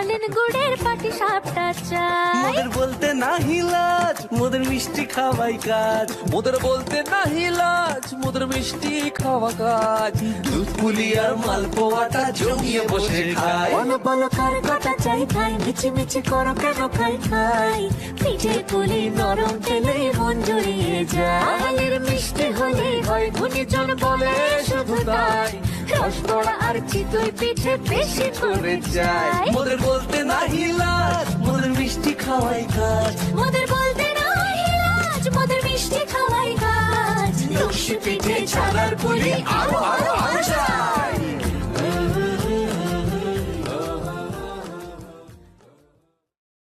নলেন গুড়ের পাটি সাপটা চাই। মোদের বলতে না হিলাজ মোদের মিষ্টি খাওয়াই কাজ। মোদের বলতে না হিলাজ মোদের মিষ্টি খাওয়া কাজ। দুধ পুলি আর মালপোয়াটা জমিয়ে বসে খায় বলো বলো কার কটা চাই খাই? মিছি মিছি করো কেন খাই খাই? পিঠে পুলি নরম পেলে মন জড়িয়ে যায়। বাঙালির মিষ্টি হলেই হয় গুণীজন বলে রসগোড়া আর চিতই পিঠে বেশি করে যায় মোদের বলতে না হিলাজ মোদের মিষ্টি খাওয়াই কাজ। মোদের বলতে নাই লাজ মোদের মিষ্টি খাওয়াই কাজ। লক্ষ্মী পিঠে ছাড়ার পুলি আরও আরও